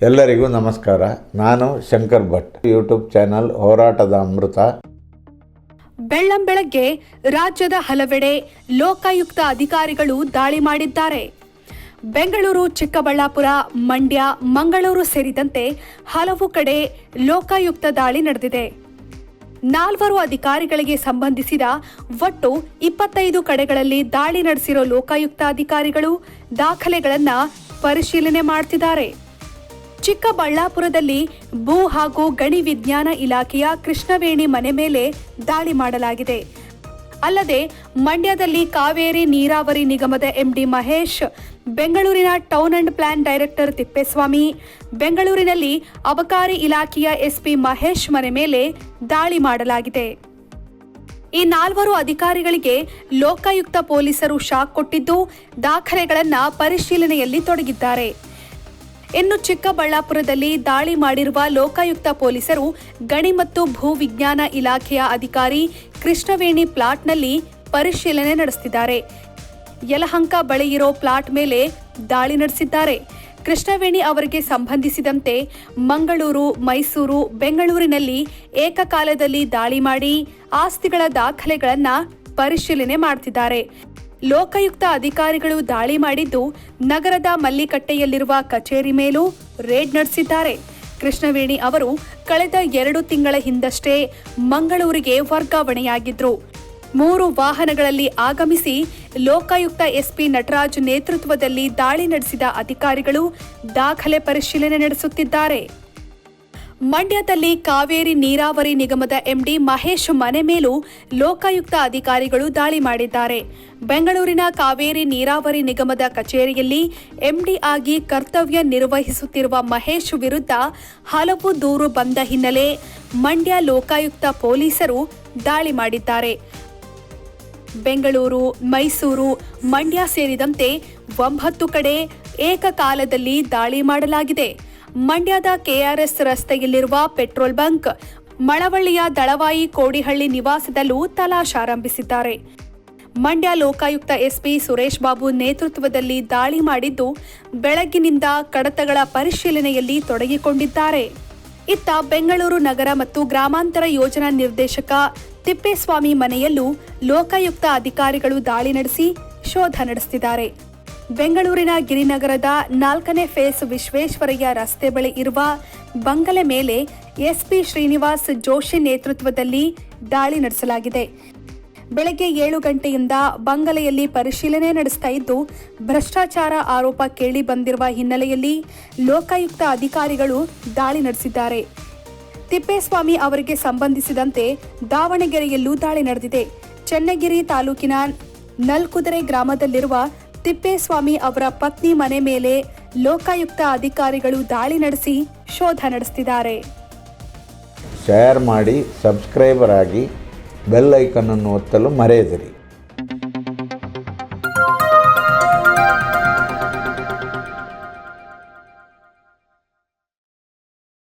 ಎಲ್ಲರಿಗೂ ನಮಸ್ಕಾರ. ನಾನು ಶಂಕರ್ ಭಟ್. ಯೂಟ್ಯೂಬ್ ಚಾನಲ್ ಹೋರಾಟದ ಅಮೃತ. ಬೆಳ್ಳಂಬೆಳಗ್ಗೆ ರಾಜ್ಯದ ಹಲವೆಡೆ ಲೋಕಾಯುಕ್ತ ಅಧಿಕಾರಿಗಳು ದಾಳಿ ಮಾಡಿದ್ದಾರೆ. ಬೆಂಗಳೂರು, ಚಿಕ್ಕಬಳ್ಳಾಪುರ, ಮಂಡ್ಯ, ಮಂಗಳೂರು ಸೇರಿದಂತೆ ಹಲವು ಕಡೆ ಲೋಕಾಯುಕ್ತ ದಾಳಿ ನಡೆದಿದೆ. ನಾಲ್ವರು ಅಧಿಕಾರಿಗಳಿಗೆ ಸಂಬಂಧಿಸಿದ ಒಟ್ಟು ಇಪ್ಪತ್ತೈದು ಕಡೆಗಳಲ್ಲಿ ದಾಳಿ ನಡೆಸಿರೋ ಲೋಕಾಯುಕ್ತ ಅಧಿಕಾರಿಗಳು ದಾಖಲೆಗಳನ್ನು ಪರಿಶೀಲನೆ ಮಾಡ್ತಿದ್ದಾರೆ. ಚಿಕ್ಕಬಳ್ಳಾಪುರದಲ್ಲಿ ಭೂ ಹಾಗೂ ಗಣಿ ವಿಜ್ಞಾನ ಇಲಾಖೆಯ ಕೃಷ್ಣವೇಣಿ ಮನೆ ಮೇಲೆ ದಾಳಿ ಮಾಡಲಾಗಿದೆ. ಅಲ್ಲದೆ ಮಂಡ್ಯದಲ್ಲಿ ಕಾವೇರಿ ನೀರಾವರಿ ನಿಗಮದ ಎಂಡಿ ಮಹೇಶ್, ಬೆಂಗಳೂರಿನ town and plan director Thippeswamy, ಬೆಂಗಳೂರಿನಲ್ಲಿ ಅಬಕಾರಿ ಇಲಾಖೆಯ ಎಸ್ಪಿ ಮಹೇಶ್ ಮನೆ ಮೇಲೆ ದಾಳಿ ಮಾಡಲಾಗಿದೆ. ಈ ನಾಲ್ವರು ಅಧಿಕಾರಿಗಳಿಗೆ ಲೋಕಾಯುಕ್ತ ಪೊಲೀಸರು ಶಾಕ್ ಕೊಟ್ಟಿದ್ದು, ದಾಖಲೆಗಳನ್ನು ಪರಿಶೀಲನೆಯಲ್ಲಿ ತೊಡಗಿದ್ದಾರೆ. ಇನ್ನು ಚಿಕ್ಕಬಳ್ಳಾಪುರದಲ್ಲಿ ದಾಳಿ ಮಾಡಿರುವ ಲೋಕಾಯುಕ್ತ ಪೊಲೀಸರು ಗಣಿ ಮತ್ತು ಭೂ ವಿಜ್ಞಾನ ಇಲಾಖೆಯ ಅಧಿಕಾರಿ ಕೃಷ್ಣವೇಣಿ ಪ್ಲಾಟ್ನಲ್ಲಿ ಪರಿಶೀಲನೆ ನಡೆಸಿದ್ದಾರೆ ಯಲಹಂಕ ಬಳಿ ಇರೋ ಪ್ಲಾಟ್ ಮೇಲೆ ದಾಳಿ ನಡೆಸಿದ್ದಾರೆ. ಕೃಷ್ಣವೇಣಿ ಅವರಿಗೆ ಸಂಬಂಧಿಸಿದಂತೆ ಮಂಗಳೂರು, ಮೈಸೂರು, ಬೆಂಗಳೂರಿನಲ್ಲಿ ಏಕಕಾಲದಲ್ಲಿ ದಾಳಿ ಮಾಡಿ ಆಸ್ತಿಗಳ ದಾಖಲೆಗಳನ್ನು ಪರಿಶೀಲನೆ ಮಾಡ್ತಿದ್ದಾರೆ. ಲೋಕಾಯುಕ್ತ ಅಧಿಕಾರಿಗಳು ದಾಳಿ ಮಾಡಿದ್ದು ನಗರದ ಮಲ್ಲಿಕಟ್ಟೆಯಲ್ಲಿರುವ ಕಚೇರಿ ಮೇಲೂ ರೇಡ್ ನಡೆಸಿದ್ದಾರೆ. ಕೃಷ್ಣವೇಣಿ ಅವರು ಕಳೆದ ಎರಡು ತಿಂಗಳ ಹಿಂದಷ್ಟೇ ಮಂಗಳೂರಿಗೆ ವರ್ಗಾವಣೆಯಾಗಿದ್ರು. ಮೂರು ವಾಹನಗಳಲ್ಲಿ ಆಗಮಿಸಿ ಲೋಕಾಯುಕ್ತ ಎಸ್ಪಿ ನಟರಾಜ್ ನೇತೃತ್ವದಲ್ಲಿ ದಾಳಿ ನಡೆಸಿದ ಅಧಿಕಾರಿಗಳು ದಾಖಲೆ ಪರಿಶೀಲನೆ ನಡೆಸುತ್ತಿದ್ದಾರೆ. ಮಂಡ್ಯದಲ್ಲಿ ಕಾವೇರಿ ನೀರಾವರಿ ನಿಗಮದ ಎಂಡಿ ಮಹೇಶ್ ಮನೆ ಮೇಲೂ ಲೋಕಾಯುಕ್ತ ಅಧಿಕಾರಿಗಳು ದಾಳಿ ಮಾಡಿದ್ದಾರೆ. ಬೆಂಗಳೂರಿನ ಕಾವೇರಿ ನೀರಾವರಿ ನಿಗಮದ ಕಚೇರಿಯಲ್ಲಿ ಎಂಡಿ ಆಗಿ ಕರ್ತವ್ಯ ನಿರ್ವಹಿಸುತ್ತಿರುವ ಮಹೇಶ್ ವಿರುದ್ಧ ಹಲವು ದೂರು ಬಂದ ಹಿನ್ನೆಲೆ ಮಂಡ್ಯ ಲೋಕಾಯುಕ್ತ ಪೊಲೀಸರು ದಾಳಿ ಮಾಡಿದ್ದಾರೆ. ಬೆಂಗಳೂರು, ಮೈಸೂರು, ಮಂಡ್ಯ ಸೇರಿದಂತೆ ಒಂಬತ್ತು ಕಡೆ ಏಕಕಾಲದಲ್ಲಿ ದಾಳಿ ಮಾಡಲಾಗಿದೆ. ಮಂಡ್ಯದ ಕೆಆರ್ಎಸ್ ರಸ್ತೆಯಲ್ಲಿರುವ ಪೆಟ್ರೋಲ್ ಬಂಕ್, ಮಳವಳ್ಳಿಯ ದಳವಾಯಿ ಕೋಡಿಹಳ್ಳಿ ನಿವಾಸದಲ್ಲೂ ತಲಾಶ್ ಆರಂಭಿಸಿದ್ದಾರೆ. ಮಂಡ್ಯ ಲೋಕಾಯುಕ್ತ ಎಸ್ಪಿ ಸುರೇಶ್ ಬಾಬು ನೇತೃತ್ವದಲ್ಲಿ ದಾಳಿ ಮಾಡಿದ್ದು ಬೆಳಗ್ಗಿನಿಂದ ಕಡತಗಳ ಪರಿಶೀಲನೆಯಲ್ಲಿ ತೊಡಗಿಕೊಂಡಿದ್ದಾರೆ. ಇತ್ತ ಬೆಂಗಳೂರು ನಗರ ಮತ್ತು ಗ್ರಾಮಾಂತರ ಯೋಜನಾ ನಿರ್ದೇಶಕ ತಿಪ್ಪೇಸ್ವಾಮಿ ಮನೆಯಲ್ಲೂ ಲೋಕಾಯುಕ್ತ ಅಧಿಕಾರಿಗಳು ದಾಳಿ ನಡೆಸಿ ಶೋಧ ನಡೆಸುತ್ತಿದ್ದಾರೆ ಬೆಂಗಳೂರಿನ ಗಿರಿನಗರದ ನಾಲ್ಕನೇ ಫೇಸ್ ವಿಶ್ವೇಶ್ವರಯ್ಯ ರಸ್ತೆ ಬಳಿ ಇರುವ ಬಂಗಲೆ ಮೇಲೆ ಎಸ್ಪಿ ಶ್ರೀನಿವಾಸ್ ಜೋಶಿ ನೇತೃತ್ವದಲ್ಲಿ ದಾಳಿ ನಡೆಸಲಾಗಿದೆ. ಬೆಳಗ್ಗೆ ಏಳು ಗಂಟೆಯಿಂದ ಬಂಗಲೆಯಲ್ಲಿ ಪರಿಶೀಲನೆ ನಡೆಸ್ತಾ ಇದ್ದು, ಭ್ರಷ್ಟಾಚಾರ ಆರೋಪ ಕೇಳಿ ಬಂದಿರುವ ಹಿನ್ನೆಲೆಯಲ್ಲಿ ಲೋಕಾಯುಕ್ತ ಅಧಿಕಾರಿಗಳು ದಾಳಿ ನಡೆಸಿದ್ದಾರೆ. ತಿಪ್ಪೇಸ್ವಾಮಿ ಅವರಿಗೆ ಸಂಬಂಧಿಸಿದಂತೆ ದಾವಣಗೆರೆಯಲ್ಲೂ ದಾಳಿ ನಡೆದಿದೆ. ಚನ್ನಗಿರಿ ತಾಲೂಕಿನ ನಲ್ಕುದರೆ ಗ್ರಾಮದಲ್ಲಿರುವ ತಿಪ್ಪೇಸ್ವಾಮಿ ಅವರ ಪತ್ನಿ ಮನೆ ಮೇಲೆ ಲೋಕಾಯುಕ್ತ ಅಧಿಕಾರಿಗಳು ದಾಳಿ ನಡೆಸಿ ಶೋಧ ನಡೆಸುತ್ತಿದ್ದಾರೆ ಶೇರ್ ಮಾಡಿ ಸಬ್ಸ್ಕ್ರೈಬರ್ ಆಗಿ ಬೆಲ್ ಐಕನ್ನನ್ನು ಒತ್ತಲು ಮರೆಯದಿರಿ.